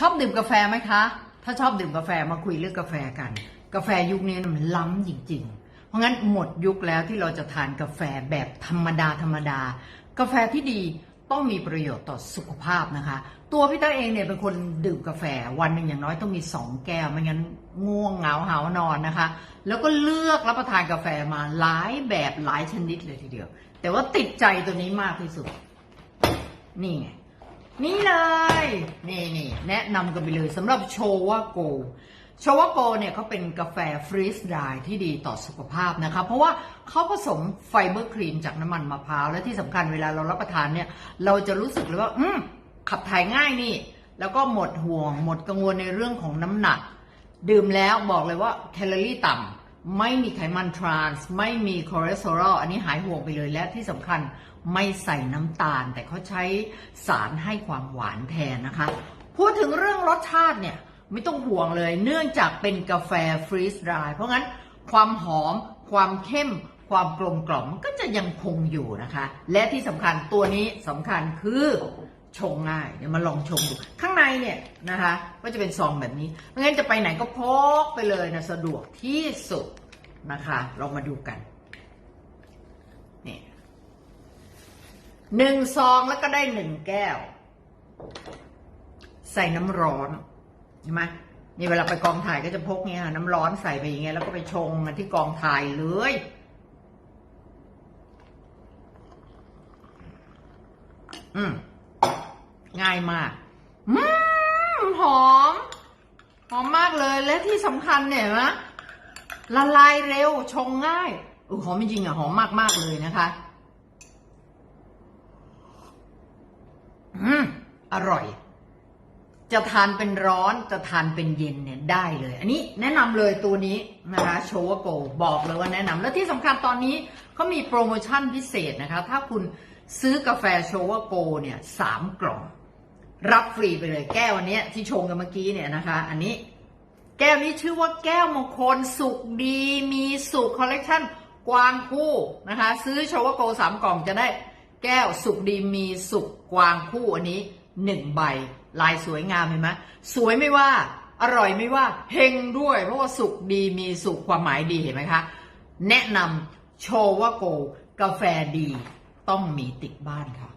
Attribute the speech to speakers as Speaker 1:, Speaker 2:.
Speaker 1: ชอบดื่มกาแฟไหมคะ ถ้าชอบดื่มกาแฟมาคุยเรื่องกาแฟกัน กาแฟยุคนี้มันล้ำจริง ๆ เพราะงั้นหมดยุคแล้วที่เราจะทานกาแฟแบบธรรมดาธรรมดากาแฟที่ดีต้องมีประโยชน์ต่อสุขภาพนะคะ ตัวพี่เต้าเองเนี่ยเป็นคนดื่มกาแฟวันหนึ่งอย่างน้อยต้องมีสองแก้วไม่งั้นง่วงเหงาหาวนอนนะคะ แล้วก็เลือกรับประทานกาแฟมาหลายแบบหลายชนิดเลยทีเดียว แต่ว่าติดใจตัวนี้มากที่สุด นี่ไง นี่เลย นี่นี่แนะนำกันไปเลยสำหรับโชวาโกโชวาโกเนี่ยเขาเป็นกาแฟฟรีสไดร์ที่ดีต่อสุขภาพนะคะ เพราะว่าเขาผสมไฟเบอร์ครีมจากน้ำมันมะพร้าว และที่สำคัญเวลาเรารับประทานเนี่ย เราจะรู้สึกเลยว่า อืมขับถ่ายง่ายนี่ แล้วก็หมดห่วง หมดกังวลในเรื่องของน้ำหนัก ดื่มแล้วบอกเลยว่าแคลอรี่ต่ำ ไม่มีไขมันทรานส์ไม่มีคอเลสเตอรอลอันนี้หายห่วงไปเลยและที่สำคัญไม่ใส่น้ำตาล แต่เขาใช้สารให้ความหวานแทนนะคะ พูดถึงเรื่องรสชาติเนี่ย ไม่ต้องห่วงเลย เนื่องจากเป็นกาแฟฟรีสไดร์เพราะงั้นความหอม ความเข้ม ความกลมกล่อมก็จะยังคงอยู่นะคะ และที่สำคัญตัวนี้สำคัญคือ ชงง่ายเดี๋ยวมาลองชงดู ข้างในเนี่ยนะคะก็จะเป็นซองแบบนี้เพราะงั้นจะไปไหนก็พกไปเลยนะสะดวกที่สุดนะคะลองมาดูกันนี่หนึ่งซองแล้วก็ได้หนึ่งแก้ว ใส่น้ำร้อนเห็นไหมนี่เวลาไปกองถ่ายก็จะพกเนี่ยค่ะน้ำร้อนใส่ไปอย่างเงี้ยแล้วก็ไปชงกันที่กองถ่ายเลยอืม ง่ายมากอืมหอม หอมมากเลยและที่สำคัญเนี่ยนะละลายเร็วชงง่ายออหอมจริงอะหอมมากๆเลยนะคะอืมอร่อย จะทานเป็นร้อนจะทานเป็นเย็นเนี่ยได้เลย อันนี้แนะนำเลยตัวนี้นะคะโชวโกบอกเลยว่าแนะนำและที่สำคัญตอนนี้เขามีโปรโมชั่นพิเศษนะคะ ถ้าคุณซื้อกาแฟโชวโกเนี่ยสามกล่อง รับฟรีไปเลยแก้วอันนี้ที่ชงกันเมื่อกี้เนี่ยนะคะ อันนี้แก้วนี้ชื่อว่าแก้วมงคลสุขดีมีสุขคอลเลกชันกวางคู่นะคะ ซื้อโชวโกสามกล่องจะได้แก้วสุขดีมีสุขกวางคู่อันนี้หนึ่งใบลายสวยงามเห็นไหมสวยไม่ว่าอร่อยไม่ว่าเฮงด้วย เพราะว่าสุขดีมีสุขความหมายดีเห็นไหมคะ แนะนำโชวโก กาแฟดี ต้องมีติดบ้านค่ะ